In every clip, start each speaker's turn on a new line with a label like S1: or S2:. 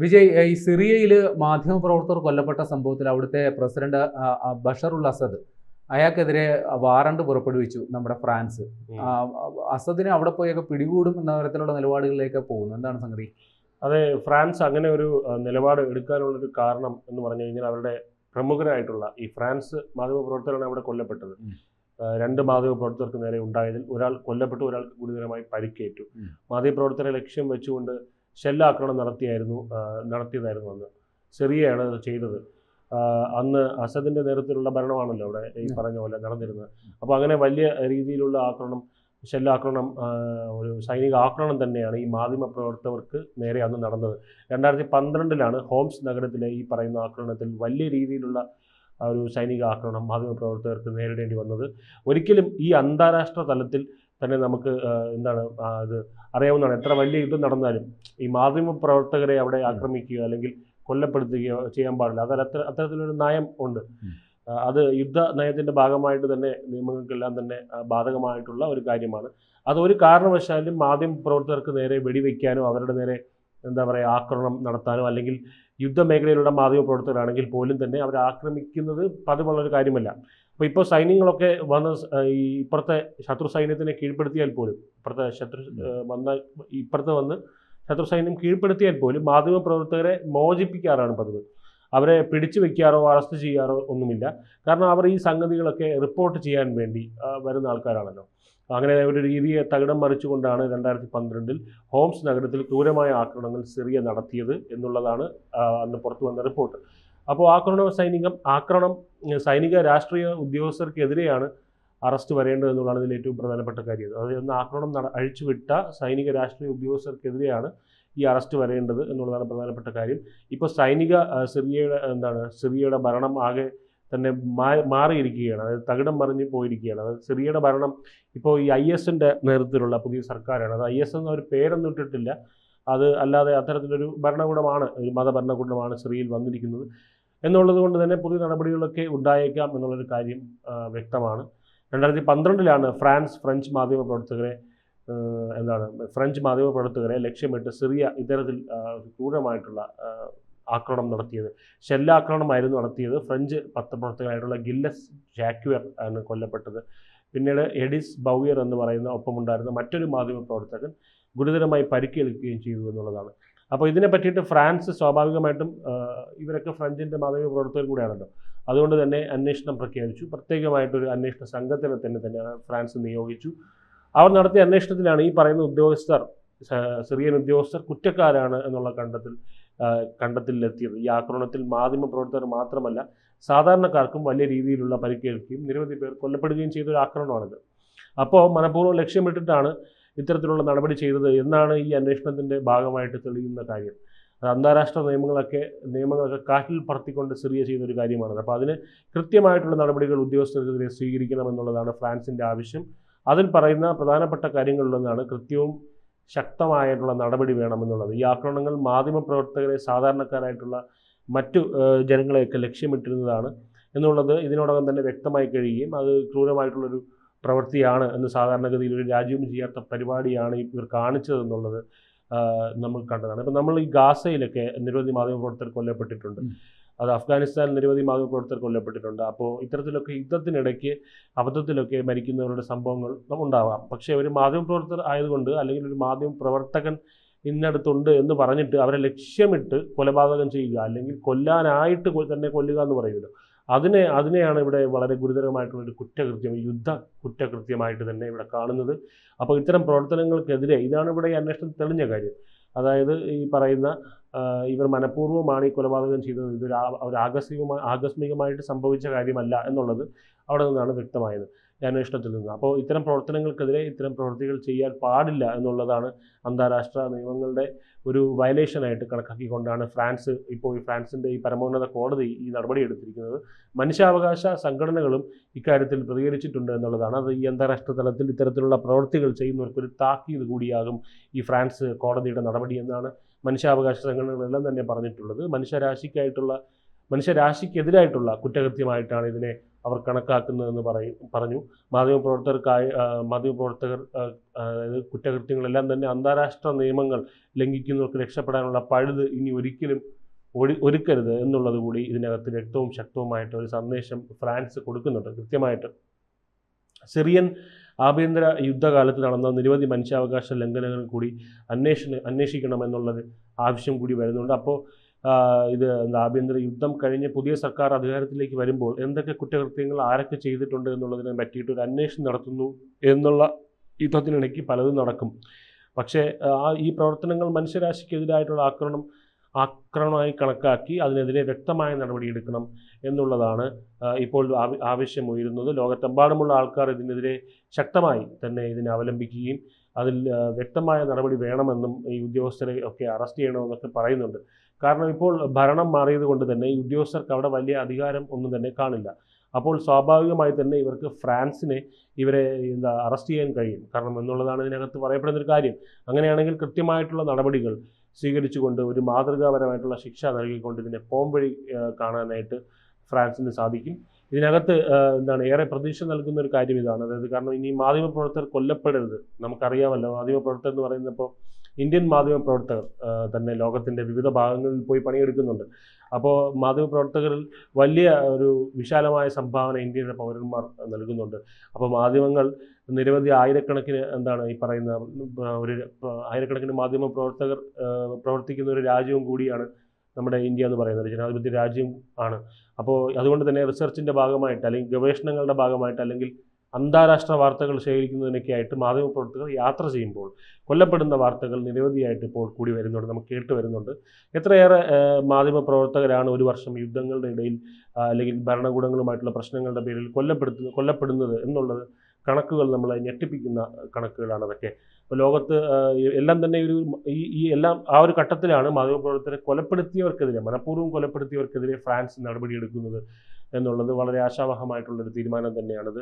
S1: വിജയ് ഈ സിറിയയിൽ മാധ്യമപ്രവർത്തകർ കൊല്ലപ്പെട്ട സംഭവത്തിൽ അവിടുത്തെ പ്രസിഡന്റ് ബഷറുൽ അസദ് അയാൾക്കെതിരെ വാറണ്ട് പുറപ്പെടുവിച്ചു നമ്മുടെ ഫ്രാൻസ്. അസദിനെ അവിടെ പോയൊക്കെ പിടികൂടും എന്ന തരത്തിലുള്ള നിലപാടുകളിലേക്ക് പോകുന്നു. എന്താണ് സംഗതി?
S2: അതെ ഫ്രാൻസ് അങ്ങനെ ഒരു നിലപാട് എടുക്കാനുള്ളൊരു കാരണം എന്ന് പറഞ്ഞു കഴിഞ്ഞാൽ അവരുടെ പ്രമുഖരായിട്ടുള്ള ഈ ഫ്രാൻസ് മാധ്യമപ്രവർത്തകരാണ് അവിടെ കൊല്ലപ്പെട്ടത്.
S1: രണ്ട്
S2: മാധ്യമ രണ്ട് മാധ്യമപ്രവർത്തകർക്ക് നേരെ ഉണ്ടായതിൽ ഒരാൾ കൊല്ലപ്പെട്ടു ഒരാൾ ഗുരുതരമായി പരിക്കേറ്റു. മാധ്യമപ്രവർത്തകരെ ലക്ഷ്യം വെച്ചുകൊണ്ട് ഷെല്ലാക്രമണം നടത്തിയായിരുന്നു നടത്തിയതായിരുന്നു അന്ന്. സിറിയയാണ് അത് ചെയ്തത്. അന്ന് അസദിന്റെ നേതൃത്വത്തിലുള്ള ഭരണമാണല്ലോ അവിടെ ഈ പറഞ്ഞ പോലെ നടന്നിരുന്നത്. അപ്പോൾ അങ്ങനെ വലിയ രീതിയിലുള്ള ആക്രമണം ഷെല്ലാക്രമണം ഒരു സൈനിക ആക്രമണം തന്നെയാണ് ഈ മാധ്യമ പ്രവർത്തകർക്ക് നേരെ അന്ന് നടന്നത്. രണ്ടായിരത്തി പന്ത്രണ്ടിലാണ് ഹോംസ് നഗരത്തിലെ ഈ പറയുന്ന ആക്രമണത്തിൽ വലിയ രീതിയിലുള്ള ഒരു സൈനിക ആക്രമണം മാധ്യമ പ്രവർത്തകർക്ക് നേരിടേണ്ടി വന്നത്. ഒരിക്കലും ഈ അന്താരാഷ്ട്ര തലത്തിൽ തന്നെ നമുക്ക് എന്താണ് അത് അറിയാവുന്നതാണ് എത്ര വലിയ യുദ്ധം നടന്നാലും ഈ മാധ്യമ പ്രവർത്തകരെ അവിടെ ആക്രമിക്കുകയോ അല്ലെങ്കിൽ കൊല്ലപ്പെടുത്തുകയോ ചെയ്യാൻ പാടില്ല. അത് അത്ര അത്തരത്തിലൊരു നയം ഉണ്ട്. അത് യുദ്ധ നയത്തിന്റെ ഭാഗമായിട്ട് തന്നെ നിയമങ്ങൾക്കെല്ലാം തന്നെ ബാധകമായിട്ടുള്ള ഒരു കാര്യമാണ്. അത് ഒരു കാരണവശാലും മാധ്യമ പ്രവർത്തകർക്ക് നേരെ വെടിവെക്കാനോ അവരുടെ നേരെ എന്താ പറയുക ആക്രമണം നടത്താനോ അല്ലെങ്കിൽ യുദ്ധമേഖലയിലുള്ള മാധ്യമ പ്രവർത്തകരാണെങ്കിൽ പോലും തന്നെ അവരെ ആക്രമിക്കുന്നത് പതിവുള്ള ഒരു കാര്യമല്ല. അപ്പോൾ ഇപ്പോൾ സൈന്യങ്ങളൊക്കെ വന്ന് ഈ ഇപ്പുറത്തെ ശത്രു സൈന്യത്തിനെ കീഴ്പ്പെടുത്തിയാൽ പോലും ഇപ്പുറത്തെ ശത്രു വന്ന ഇപ്പുറത്ത് വന്ന് ശത്രു സൈന്യം കീഴ്പ്പെടുത്തിയാൽ പോലും മാധ്യമ പ്രവർത്തകരെ മോചിപ്പിക്കാറാണ് പതിവ്. അവരെ പിടിച്ചു വെക്കാറോ അറസ്റ്റ് ചെയ്യാറോ ഒന്നുമില്ല. കാരണം അവർ ഈ സംഗതികളൊക്കെ റിപ്പോർട്ട് ചെയ്യാൻ വേണ്ടി വരുന്ന ആൾക്കാരാണല്ലോ. അങ്ങനെ ഒരു രീതിയെ തകിടം മറിച്ചുകൊണ്ടാണ് രണ്ടായിരത്തി പന്ത്രണ്ടിൽ ഹോംസ് നഗരത്തിൽ ക്രൂരമായ ആക്രമണങ്ങൾ സിറിയ നടത്തിയത് എന്നുള്ളതാണ് അന്ന് പുറത്തു വന്ന റിപ്പോർട്ട്. അപ്പോൾ ആക്രമണ സൈനികം ആക്രമണം സൈനിക രാഷ്ട്രീയ ഉദ്യോഗസ്ഥർക്കെതിരെയാണ് അറസ്റ്റ് വരേണ്ടത് എന്നുള്ളതാണ് ഇതിൽ ഏറ്റവും പ്രധാനപ്പെട്ട കാര്യം. അതായത് ആക്രമണം നട അഴിച്ചുവിട്ട സൈനിക രാഷ്ട്രീയ ഉദ്യോഗസ്ഥർക്കെതിരെയാണ് ഈ അറസ്റ്റ് വരേണ്ടത് എന്നുള്ളതാണ് പ്രധാനപ്പെട്ട കാര്യം. ഇപ്പോൾ സൈനിക സിറിയയുടെ എന്താണ് സിറിയയുടെ ഭരണം ആകെ തന്നെ മാറിയിരിക്കുകയാണ്. അതായത് തകിടം മറിഞ്ഞ് പോയിരിക്കുകയാണ്. അതായത് സിറിയയുടെ ഭരണം ഇപ്പോൾ ഈ ഐ എസിന്റെ നേതൃത്വത്തിലുള്ള പുതിയ സർക്കാരാണ്. അത് ഐ എസ് എന്ന ഒരു പേരൊന്നും ഇട്ടിട്ടില്ല. അത് അല്ലാതെ അത്തരത്തിലൊരു ഭരണകൂടമാണ് ഒരു മതഭരണകൂടമാണ് സിറിയയിൽ വന്നിരിക്കുന്നത്. എന്നുള്ളത് കൊണ്ട് തന്നെ പുതിയ നടപടികളൊക്കെ ഉണ്ടായേക്കാം എന്നുള്ളൊരു കാര്യം വ്യക്തമാണ്. രണ്ടായിരത്തി പന്ത്രണ്ടിലാണ് ഫ്രാൻസ് ഫ്രഞ്ച് മാധ്യമ പ്രവർത്തകരെ എന്താണ് ഫ്രഞ്ച് മാധ്യമ പ്രവർത്തകരെ ലക്ഷ്യമിട്ട് സിറിയ ഇത്തരത്തിൽ ക്രൂരമായിട്ടുള്ള ആക്രമണം നടത്തിയത്. ഷെല്ലാക്രമണമായിരുന്നു നടത്തിയത്. ഫ്രഞ്ച് പത്രപ്രവർത്തകരായിട്ടുള്ള ഗില്ലസ് ജാക്യുവർ ആണ് കൊല്ലപ്പെട്ടത്. പിന്നീട് എഡിസ് ബൗയർ എന്ന് പറയുന്ന ഒപ്പമുണ്ടായിരുന്ന മറ്റൊരു മാധ്യമ പ്രവർത്തകൻ ഗുരുതരമായി പരിക്കേൽക്കുകയും ചെയ്തു എന്നുള്ളതാണ്. അപ്പോൾ ഇതിനെ പറ്റിയിട്ട് ഫ്രാൻസ് സ്വാഭാവികമായിട്ടും ഇവരൊക്കെ ഫ്രഞ്ചിന്റെ മാധ്യമ പ്രവർത്തകർ കൂടെയാണല്ലോ. അതുകൊണ്ട് തന്നെ അന്വേഷണം പ്രഖ്യാപിച്ചു. പ്രത്യേകമായിട്ടൊരു അന്വേഷണ സംഘത്തിനെ തന്നെ തന്നെ ഫ്രാൻസ് നിയോഗിച്ചു. അവർ നടത്തിയ അന്വേഷണത്തിലാണ് ഈ പറയുന്ന ഉദ്യോഗസ്ഥർ സിറിയൻ ഉദ്യോഗസ്ഥർ കുറ്റക്കാരാണ് എന്നുള്ള കണ്ടത്തിൽ കണ്ടെത്തലിലെത്തിയത്. ഈ ആക്രമണത്തിൽ മാധ്യമ പ്രവർത്തകർ മാത്രമല്ല സാധാരണക്കാർക്കും വലിയ രീതിയിലുള്ള പരിക്കേൽക്കുകയും നിരവധി പേർ കൊല്ലപ്പെടുകയും ചെയ്ത ഒരു ആക്രമണമാണിത്. അപ്പോൾ മനഃപൂർവം ലക്ഷ്യമിട്ടിട്ടാണ് ഇത്തരത്തിലുള്ള നടപടി ചെയ്തത് എന്നാണ് ഈ അന്വേഷണത്തിന്റെ ഭാഗമായിട്ട് തെളിയുന്ന കാര്യം. അന്താരാഷ്ട്ര നിയമങ്ങളൊക്കെ നിയമങ്ങളൊക്കെ കാറ്റിൽ പറത്തിക്കൊണ്ട് സിറിയ ചെയ്യുന്ന ഒരു കാര്യമാണ്. അപ്പോൾ അതിന് കൃത്യമായിട്ടുള്ള നടപടികൾ ഉദ്യോഗസ്ഥർക്കെതിരെ സ്വീകരിക്കണമെന്നുള്ളതാണ് ഫ്രാൻസിന്റെ ആവശ്യം. അതിൽ പറയുന്ന പ്രധാനപ്പെട്ട കാര്യങ്ങളിലൊന്നാണ് കൃത്യവും ശക്തമായിട്ടുള്ള നടപടി വേണമെന്നുള്ളത്. ഈ ആക്രമണങ്ങൾ മാധ്യമപ്രവർത്തകരെ സാധാരണക്കാരായിട്ടുള്ള മറ്റു ജനങ്ങളെയൊക്കെ ലക്ഷ്യമിട്ടിരുന്നതാണ് എന്നുള്ളത് ഇതിനോടകം തന്നെ വ്യക്തമായി കഴിയുകയും അത് ക്രൂരമായിട്ടുള്ളൊരു പ്രവൃത്തിയാണ് എന്ന് സാധാരണഗതിയിൽ ഒരു രാജ്യവും ചെയ്യാത്ത പരിപാടിയാണ് ഇവർ കാണിച്ചതെന്നുള്ളത് നമ്മൾ കണ്ടതാണ്. ഇപ്പം നമ്മൾ ഈ ഗാസയിലൊക്കെ നിരവധി മാധ്യമപ്രവർത്തകർ കൊല്ലപ്പെട്ടിട്ടുണ്ട്. അത് അഫ്ഗാനിസ്ഥാനിൽ നിരവധി മാധ്യമപ്രവർത്തകർ കൊല്ലപ്പെട്ടിട്ടുണ്ട്. അപ്പോൾ ഇത്തരത്തിലൊക്കെ യുദ്ധത്തിനിടയ്ക്ക് അബദ്ധത്തിലൊക്കെ മരിക്കുന്നവരുടെ സംഭവങ്ങൾ ഉണ്ടാവാം. പക്ഷേ ഒരു മാധ്യമപ്രവർത്തകർ ആയതുകൊണ്ട് അല്ലെങ്കിൽ ഒരു മാധ്യമ പ്രവർത്തകൻ ഇന്നടുത്തുണ്ട് എന്ന് പറഞ്ഞിട്ട് അവരെ ലക്ഷ്യമിട്ട് കൊലപാതകം ചെയ്യുക അല്ലെങ്കിൽ കൊല്ലാനായിട്ട് തന്നെ കൊല്ലുക എന്ന് പറയുമല്ലോ. അതിനെ അതിനെയാണ് ഇവിടെ വളരെ ഗുരുതരമായിട്ടുള്ളൊരു കുറ്റകൃത്യം യുദ്ധ കുറ്റകൃത്യമായിട്ട് തന്നെ ഇവിടെ കാണുന്നത്. അപ്പോൾ ഇത്തരം പ്രവർത്തനങ്ങൾക്കെതിരെ ഇതാണ് ഇവിടെ ഈ അന്വേഷണം തെളിഞ്ഞ കാര്യം. അതായത് ഈ പറയുന്ന ഇവർ മനഃപൂർവമാണ് ഈ കൊലപാതകം ചെയ്തത്. ഇതൊരു ഒരു ആകസ്മികമായി ആകസ്മികമായിട്ട് സംഭവിച്ച കാര്യമല്ല എന്നുള്ളത് അവിടെ നിന്നാണ് വ്യക്തമായത്. ഈ അന്വേഷണത്തിൽ നിന്ന്. അപ്പോൾ ഇത്തരം പ്രവർത്തനങ്ങൾക്കെതിരെ ഇത്തരം പ്രവൃത്തികൾ ചെയ്യാൻ പാടില്ല എന്നുള്ളതാണ് അന്താരാഷ്ട്ര നിയമങ്ങളുടെ ഒരു വയലേഷനായിട്ട് കണക്കാക്കിക്കൊണ്ടാണ് ഫ്രാൻസ് ഇപ്പോൾ ഈ ഫ്രാൻസിന്റെ ഈ പരമോന്നത കോടതി ഈ നടപടി എടുത്തിരിക്കുന്നത്. മനുഷ്യാവകാശ സംഘടനകളും ഇക്കാര്യത്തിൽ പ്രതികരിച്ചിട്ടുണ്ട് എന്നുള്ളതാണ്. അത് ഈ അന്താരാഷ്ട്ര തലത്തിൽ ഇത്തരത്തിലുള്ള പ്രവൃത്തികൾ ചെയ്യുന്നവർക്കൊരു താക്കീത് കൂടിയാകും ഈ ഫ്രാൻസ് കോടതിയുടെ നടപടി എന്നാണ് മനുഷ്യാവകാശ സംഘടനകളെല്ലാം തന്നെ പറഞ്ഞിട്ടുള്ളത്. മനുഷ്യരാശിക്കായിട്ടുള്ള മനുഷ്യരാശിക്കെതിരായിട്ടുള്ള കുറ്റകൃത്യമായിട്ടാണ് ഇതിനെ അവർ കണക്കാക്കുന്നതെന്ന് പറയും പറഞ്ഞു. മാധ്യമപ്രവർത്തകർക്കായി മാധ്യമപ്രവർത്തകർ അതായത് കുറ്റകൃത്യങ്ങളെല്ലാം തന്നെ അന്താരാഷ്ട്ര നിയമങ്ങൾ ലംഘിക്കുന്നവർക്ക് രക്ഷപ്പെടാനുള്ള പഴുത് ഇനി ഒരിക്കലും ഒഴി ഒരുക്കരുത് എന്നുള്ളത് കൂടി ഇതിനകത്ത് വ്യക്തവും ശക്തവുമായിട്ട് ഒരു സന്ദേശം ഫ്രാൻസ് കൊടുക്കുന്നുണ്ട്. കൃത്യമായിട്ട് സിറിയൻ ആഭ്യന്തര യുദ്ധകാലത്ത് നടന്ന നിരവധി മനുഷ്യാവകാശ ലംഘനങ്ങൾ കൂടി അന്വേഷണ എന്നുള്ളത് ആവശ്യം കൂടി വരുന്നുണ്ട്. അപ്പോൾ ഇത് ആഭ്യന്തര യുദ്ധം കഴിഞ്ഞ് പുതിയ സർക്കാർ അധികാരത്തിലേക്ക് വരുമ്പോൾ എന്തൊക്കെ കുറ്റകൃത്യങ്ങൾ ആരൊക്കെ ചെയ്തിട്ടുണ്ട് എന്നുള്ളതിനെ പറ്റിയിട്ട് ഒരു അന്വേഷണം നടത്തുന്നു എന്നുള്ള യുദ്ധത്തിനിടയ്ക്ക് പലതും നടക്കും. പക്ഷേ ആ ഈ പ്രവർത്തനങ്ങൾ മനുഷ്യരാശിക്കെതിരായിട്ടുള്ള ആക്രമണം ആക്രമണമായി കണക്കാക്കി അതിനെതിരെ വ്യക്തമായ നടപടിയെടുക്കണം എന്നുള്ളതാണ് ഇപ്പോൾ ആവ- ആവശ്യമുയരുന്നത്. ലോകത്തെമ്പാടുമുള്ള ആൾക്കാർ ഇതിനെതിരെ ശക്തമായി തന്നെ ഇതിനെ അവലംബിക്കുകയും അതിൽ വ്യക്തമായ നടപടി വേണമെന്നും ഈ ഉദ്യോഗസ്ഥരെ ഒക്കെ അറസ്റ്റ് ചെയ്യണമെന്നൊക്കെ പറയുന്നുണ്ട്. കാരണം ഇപ്പോൾ ഭരണം മാറിയത് കൊണ്ട് തന്നെ ഈ ഉദ്യോഗസ്ഥർക്ക് അവിടെ വലിയ അധികാരം ഒന്നും തന്നെ കാണില്ല. അപ്പോൾ സ്വാഭാവികമായി തന്നെ ഇവർക്ക് ഫ്രാൻസിനെ ഇവരെ എന്താ അറസ്റ്റ് ചെയ്യാൻ കഴിയും. കാരണം എന്നുള്ളതാണ് ഇതിനകത്ത് പറയപ്പെടുന്നൊരു കാര്യം. അങ്ങനെയാണെങ്കിൽ കൃത്യമായിട്ടുള്ള നടപടികൾ സ്വീകരിച്ചുകൊണ്ട് ഒരു മാതൃകാപരമായിട്ടുള്ള ശിക്ഷ നൽകിക്കൊണ്ട് ഇതിനെ പോംവഴി വഴി കാണാനായിട്ട് ഫ്രാൻസിന് സാധിക്കും. ഇതിനകത്ത് എന്താണ് ഏറെ പ്രതീക്ഷ നൽകുന്ന ഒരു കാര്യം ഇതാണ്. അതായത് കാരണം ഇനി മാധ്യമപ്രവർത്തകർ കൊല്ലപ്പെടരുത്. നമുക്കറിയാമല്ലോ മാധ്യമപ്രവർത്തകർ എന്ന് പറയുന്നപ്പോൾ ഇന്ത്യൻ മാധ്യമ പ്രവർത്തകർ തന്നെ ലോകത്തിന്റെ വിവിധ ഭാഗങ്ങളിൽ പോയി പണിയെടുക്കുന്നുണ്ട്. അപ്പോൾ മാധ്യമ പ്രവർത്തകരിൽ വലിയ ഒരു വിശാലമായ സംഭാവന ഇന്ത്യയുടെ പൗരന്മാർ നൽകുന്നുണ്ട്. അപ്പോൾ മാധ്യമങ്ങൾ നിരവധി ആയിരക്കണക്കിന് എന്താണ് ഈ പറയുന്ന ഒരു ആയിരക്കണക്കിന് മാധ്യമ പ്രവർത്തകർ പ്രവർത്തിക്കുന്ന ഒരു രാജ്യവും കൂടിയാണ് നമ്മുടെ ഇന്ത്യ എന്ന് പറയുന്നത്. ജനാധിപത്യ രാജ്യം ആണ്. അപ്പോൾ അതുകൊണ്ട് തന്നെ റിസർച്ചിന്റെ ഭാഗമായിട്ട് അല്ലെങ്കിൽ ഗവേഷണങ്ങളുടെ ഭാഗമായിട്ട് അല്ലെങ്കിൽ അന്താരാഷ്ട്ര വാർത്തകൾ ശേഖരിക്കുന്നതിനൊക്കെയായിട്ട് മാധ്യമപ്രവർത്തകർ യാത്ര ചെയ്യുമ്പോൾ കൊല്ലപ്പെടുന്ന വാർത്തകൾ നിരവധിയായിട്ട് ഇപ്പോൾ കൂടി വരുന്നുണ്ട് നമുക്ക് കേട്ട് വരുന്നുണ്ട്. എത്രയേറെ മാധ്യമപ്രവർത്തകരാണ് ഒരു വർഷം യുദ്ധങ്ങളുടെ ഇടയിൽ അല്ലെങ്കിൽ ഭരണകൂടങ്ങളുമായിട്ടുള്ള പ്രശ്നങ്ങളുടെ പേരിൽ കൊല്ലപ്പെടുത്തുന്ന കൊല്ലപ്പെടുന്നത് എന്നുള്ളത് കണക്കുകൾ നമ്മളെ ഞെട്ടിപ്പിക്കുന്ന കണക്കുകളാണ് അതൊക്കെ. അപ്പോൾ ലോകത്ത് എല്ലാം തന്നെ ഒരു ഈ ഈ എല്ലാം ആ ഒരു ഘട്ടത്തിലാണ് മാധ്യമപ്രവർത്തകരെ കൊലപ്പെടുത്തിയവർക്കെതിരെ മനഃപൂർവം കൊലപ്പെടുത്തിയവർക്കെതിരെ ഫ്രാൻസ് നടപടിയെടുക്കുന്നത്. എന്നുള്ളത് വളരെ ആശാവഹമായിട്ടുള്ളൊരു തീരുമാനം തന്നെയാണിത്.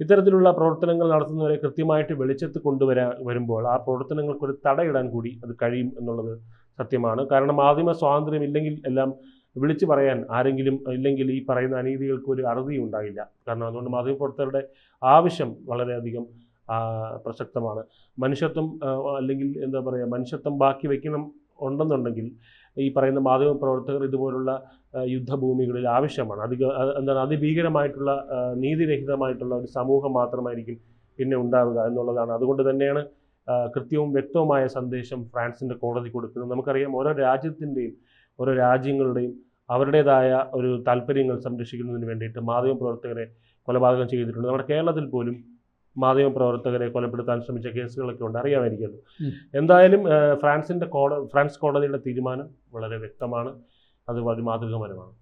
S2: ഇത്തരത്തിലുള്ള പ്രവർത്തനങ്ങൾ നടത്തുന്നവരെ കൃത്യമായിട്ട് വെളിച്ചത്ത് കൊണ്ടുവരാൻ വരുമ്പോൾ ആ പ്രവർത്തനങ്ങൾക്കൊരു തടയിടാൻ കൂടി അത് കഴിയും എന്നുള്ളത് സത്യമാണ്. കാരണം മാധ്യമ സ്വാതന്ത്ര്യം ഇല്ലെങ്കിൽ എല്ലാം വിളിച്ചു പറയാൻ ആരെങ്കിലും ഇല്ലെങ്കിൽ ഈ പറയുന്ന അനീതികൾക്ക് ഒരു അറുതി ഉണ്ടാകില്ല. കാരണം അതുകൊണ്ട് മാധ്യമപ്രവർത്തകരുടെ ആവശ്യം വളരെയധികം പ്രസക്തമാണ്. മനുഷ്യത്വം അല്ലെങ്കിൽ എന്താ പറയുക മനുഷ്യത്വം ബാക്കി വയ്ക്കണം ഉണ്ടെന്നുണ്ടെങ്കിൽ ഈ പറയുന്ന മാധ്യമപ്രവർത്തകർ ഇതുപോലുള്ള യുദ്ധഭൂമികളിൽ ആവശ്യമാണ്. അധിക എന്താണ് അതിഭീകരമായിട്ടുള്ള നീതിരഹിതമായിട്ടുള്ള ഒരു സമൂഹം മാത്രമായിരിക്കും പിന്നെ ഉണ്ടാവുക എന്നുള്ളതാണ്. അതുകൊണ്ട് തന്നെയാണ് കൃത്യവും വ്യക്തവുമായ സന്ദേശം ഫ്രാൻസിന്റെ കോടതി കൊടുക്കുന്നത്. നമുക്കറിയാം ഓരോ രാജ്യത്തിന്റെയും ഓരോ രാജ്യങ്ങളുടെയും അവരുടേതായ ഒരു താല്പര്യങ്ങൾ സംരക്ഷിക്കുന്നതിന് വേണ്ടിയിട്ട് മാധ്യമപ്രവർത്തകരെ കൊലപാതകം ചെയ്തിട്ടുണ്ട്. നമ്മുടെ കേരളത്തിൽ പോലും മാധ്യമപ്രവർത്തകരെ കൊലപ്പെടുത്താൻ ശ്രമിച്ച കേസുകളൊക്കെ ഉണ്ട്. അറിയാമായിരിക്കുമല്ലോ. എന്തായാലും ഫ്രാൻസിന്റെ ഫ്രാൻസിന്റെ കോട ഫ്രാൻസ് കോടതിയുടെ തീരുമാനം വളരെ വ്യക്തമാണ്. അത് മാതൃകപരമാണ്.